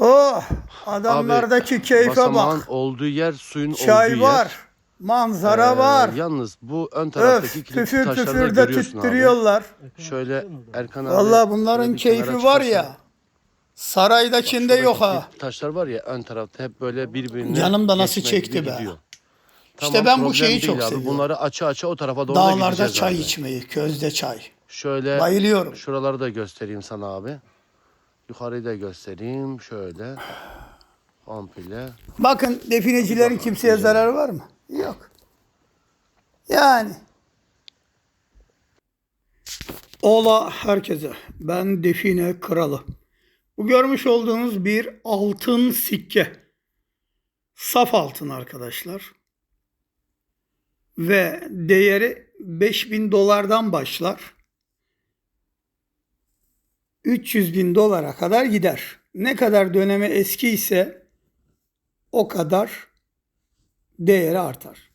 Oh adamlardaki keyfe basamağın bak. olduğu yer suyun olduğu Çay yer. var. Manzara Ee, var. Yalnız bu ön Öf taraftaki kilit püfür taşları da püfür görüyorsun abi. Şöyle Erkan abi. Vallahi bunların keyfi var ya. Saraydakinde şuradaki yok ha. Taşlar var ya ön tarafta hep böyle birbirine Canım da nasıl çekti be. gidiyor. İşte ben bu şeyi çok abi. seviyorum. Bunları açı açı o tarafa doğru da Dağlarda gideceğiz çay abi. içmeyi, közde çay. Şöyle Bayılıyorum. şuraları da göstereyim sana abi. Yukarıyı da göstereyim şöyle. Komple. Bakın definecilerin kimseye zararı var mı? Yok. Yani. Ola herkese. Ben define kralı. Bu görmüş olduğunuz bir altın sikke. Saf altın arkadaşlar. Ve değeri 5000 dolardan başlar. 300 bin dolara kadar gider. Ne kadar dönemi eski ise o kadar değeri artar.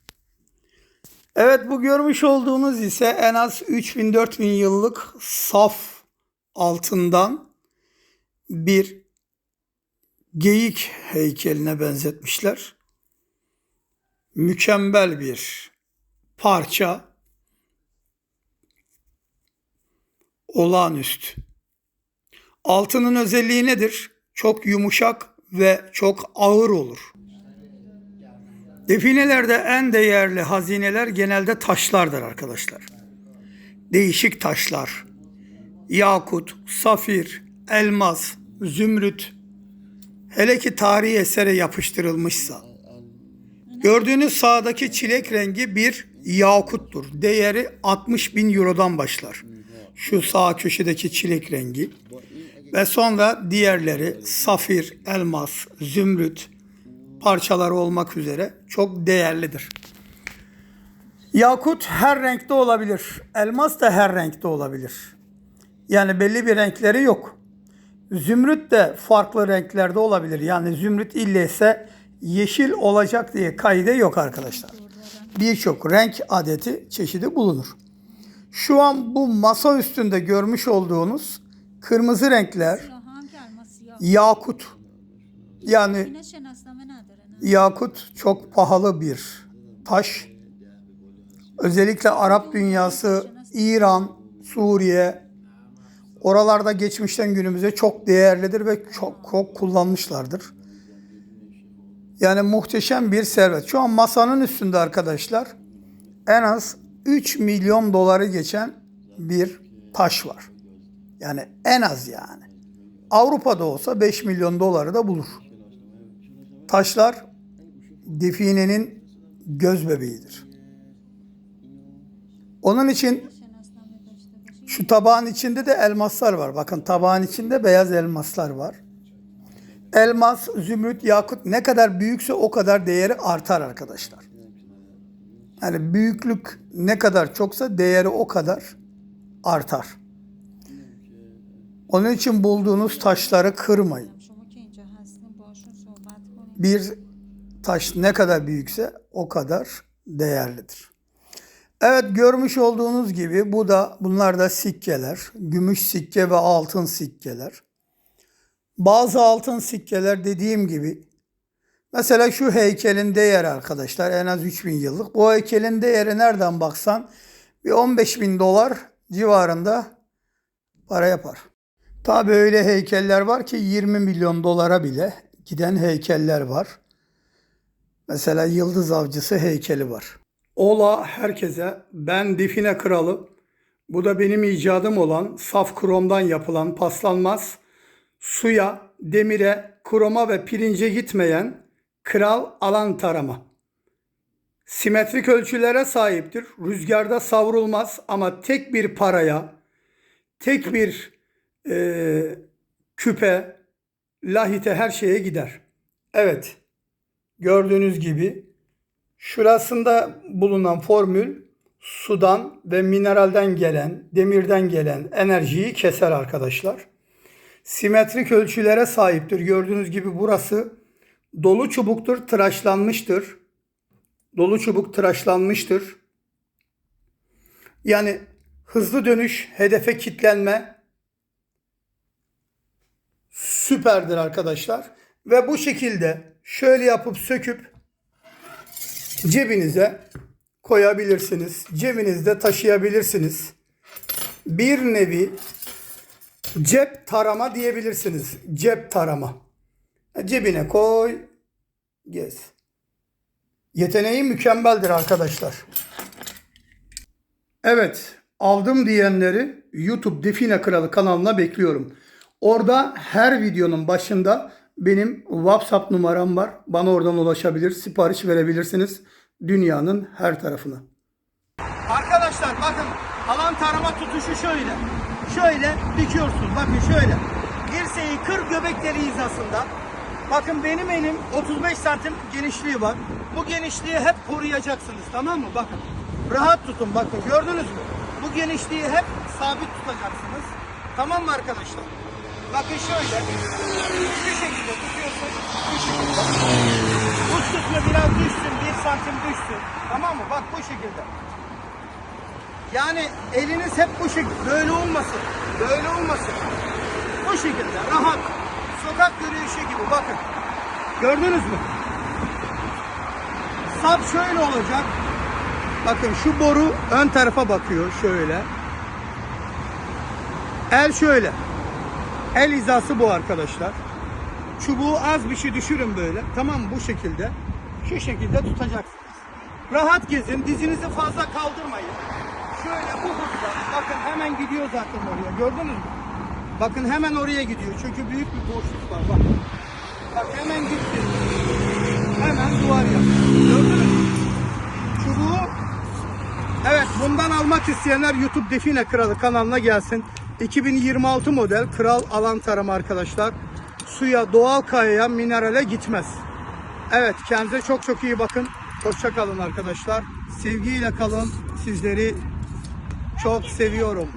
Evet bu görmüş olduğunuz ise en az 3000-4000 yıllık saf altından bir geyik heykeline benzetmişler. Mükemmel bir parça. Olağanüstü. Altının özelliği nedir? Çok yumuşak ve çok ağır olur. Definelerde en değerli hazineler genelde taşlardır arkadaşlar. Değişik taşlar. Yakut, safir, elmas, zümrüt. Hele ki tarihi esere yapıştırılmışsa. Gördüğünüz sağdaki çilek rengi bir yakuttur. Değeri 60 bin eurodan başlar. Şu sağ köşedeki çilek rengi. Ve sonra diğerleri safir, elmas, zümrüt parçaları olmak üzere çok değerlidir. Yakut her renkte olabilir. Elmas da her renkte olabilir. Yani belli bir renkleri yok. Zümrüt de farklı renklerde olabilir. Yani zümrüt ille yeşil olacak diye kaide yok arkadaşlar. Birçok renk adeti çeşidi bulunur. Şu an bu masa üstünde görmüş olduğunuz kırmızı renkler, yakut. Yani yakut çok pahalı bir taş. Özellikle Arap dünyası, İran, Suriye, oralarda geçmişten günümüze çok değerlidir ve çok, çok kullanmışlardır. Yani muhteşem bir servet. Şu an masanın üstünde arkadaşlar en az 3 milyon doları geçen bir taş var. Yani en az yani. Avrupa'da olsa 5 milyon doları da bulur. Taşlar definenin göz bebeğidir. Onun için şu tabağın içinde de elmaslar var. Bakın tabağın içinde beyaz elmaslar var. Elmas, zümrüt, yakut ne kadar büyükse o kadar değeri artar arkadaşlar. Yani büyüklük ne kadar çoksa değeri o kadar artar. Onun için bulduğunuz taşları kırmayın. Bir taş ne kadar büyükse o kadar değerlidir. Evet görmüş olduğunuz gibi bu da bunlar da sikkeler. Gümüş sikke ve altın sikkeler. Bazı altın sikkeler dediğim gibi mesela şu heykelin değeri arkadaşlar en az 3000 yıllık. Bu heykelin değeri nereden baksan bir 15 bin dolar civarında para yapar. Tabi öyle heykeller var ki 20 milyon dolara bile giden heykeller var. Mesela Yıldız Avcısı heykeli var. Ola herkese ben Define Kralı. Bu da benim icadım olan saf kromdan yapılan paslanmaz suya, demire, kroma ve pirince gitmeyen kral alan tarama. Simetrik ölçülere sahiptir. Rüzgarda savrulmaz ama tek bir paraya, tek bir e, küpe, lahite her şeye gider. Evet, gördüğünüz gibi şurasında bulunan formül sudan ve mineralden gelen, demirden gelen enerjiyi keser arkadaşlar. Simetrik ölçülere sahiptir. Gördüğünüz gibi burası dolu çubuktur, tıraşlanmıştır. Dolu çubuk tıraşlanmıştır. Yani hızlı dönüş, hedefe kitlenme, süperdir arkadaşlar. Ve bu şekilde şöyle yapıp söküp cebinize koyabilirsiniz. Cebinizde taşıyabilirsiniz. Bir nevi cep tarama diyebilirsiniz. Cep tarama. Cebine koy, gez. Yeteneği mükemmeldir arkadaşlar. Evet, aldım diyenleri YouTube Define Kralı kanalına bekliyorum. Orada her videonun başında benim WhatsApp numaram var. Bana oradan ulaşabilir, sipariş verebilirsiniz dünyanın her tarafına. Arkadaşlar bakın alan tarama tutuşu şöyle. Şöyle dikiyorsun. Bakın şöyle. Dirseği kır göbekleri hizasında. Bakın benim elim 35 santim genişliği var. Bu genişliği hep koruyacaksınız tamam mı? Bakın. Rahat tutun bakın gördünüz mü? Bu genişliği hep sabit tutacaksınız. Tamam mı arkadaşlar? Bakın şöyle. Şu şekilde tutuyorsun. Bu şekilde. Bu biraz düşsün. Bir santim düşsün. Tamam mı? Bak bu şekilde. Yani eliniz hep bu şekilde. Böyle olmasın. Böyle olmasın. Bu şekilde rahat. Sokak yürüyüşü gibi bakın. Gördünüz mü? Sap şöyle olacak. Bakın şu boru ön tarafa bakıyor şöyle. El şöyle. El hizası bu arkadaşlar. Çubuğu az bir şey düşürün böyle. Tamam? Bu şekilde. Şu şekilde tutacaksınız. Rahat gezin. Dizinizi fazla kaldırmayın. Şöyle bu hızla. Bakın hemen gidiyor zaten oraya. Gördünüz mü? Bakın hemen oraya gidiyor. Çünkü büyük bir boşluk var. Bak. Bak hemen gitti. Hemen duvar yaptı. Gördünüz mü? Çubuğu Evet bundan almak isteyenler YouTube Define Kralı kanalına gelsin. 2026 model kral alan tarama arkadaşlar. Suya, doğal kayaya, minerale gitmez. Evet kendinize çok çok iyi bakın. Hoşça kalın arkadaşlar. Sevgiyle kalın. Sizleri çok seviyorum.